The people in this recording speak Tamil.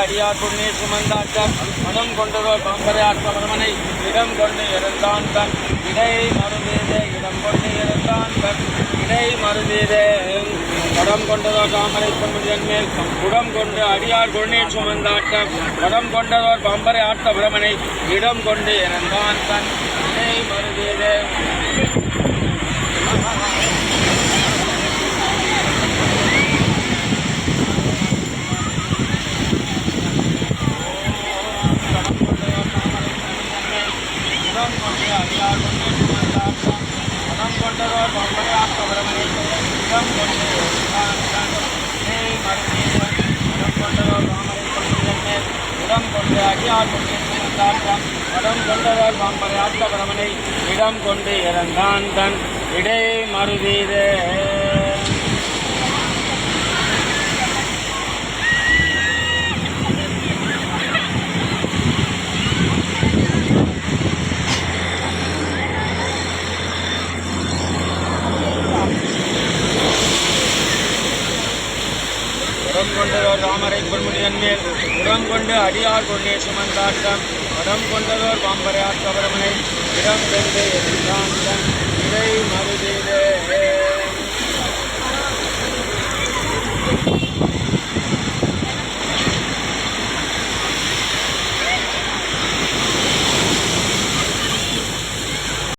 அடியார் புண்ணிய சுமந்தாட்டம் மனம் கொண்டதோர் பம்பரை ஆட்பவர்மனை இடம் கொண்டு இருந்தான் தன் இடை மருந்தீதே இடம் கொண்டு இருந்தான் தன் இடை மருந்தீதே படம் கொண்டதோர் தாமரை பொன்முடியன் மேல் குடம் கொண்டு அடியார் கொண்டே சுமந்தாட்டம் படம் கொண்டதோர் பாம்பரை ஆட்ட பிரமனை இடம் கொண்டு இறந்தான் தன் இடை அடியார் கொண்டே சுமந்தாட்டம் படம் கொண்டதோர் பாம்பரை ஆட்ட பிரமனை இடம் கொண்டு இறந்தான் தன் இடை மறுவீதே இடம் இடம் கொண்டு அடியார் கொண்டே படம் கொண்டதோர் பாம்பரை ஆட்ட பிரமனை இடம் கொண்டு இறந்தான் தன் இடை மறுவீதே உடம் கொண்டதோர் தாமரை பொன்முடியன் மேல் உரம் கொண்டு அடியார் கொண்டே சுமந்தாட்டம். உடம் கொண்டதோர் பாம்பரையார் கவரமனை இடம் கொண்டு எரிந்தான்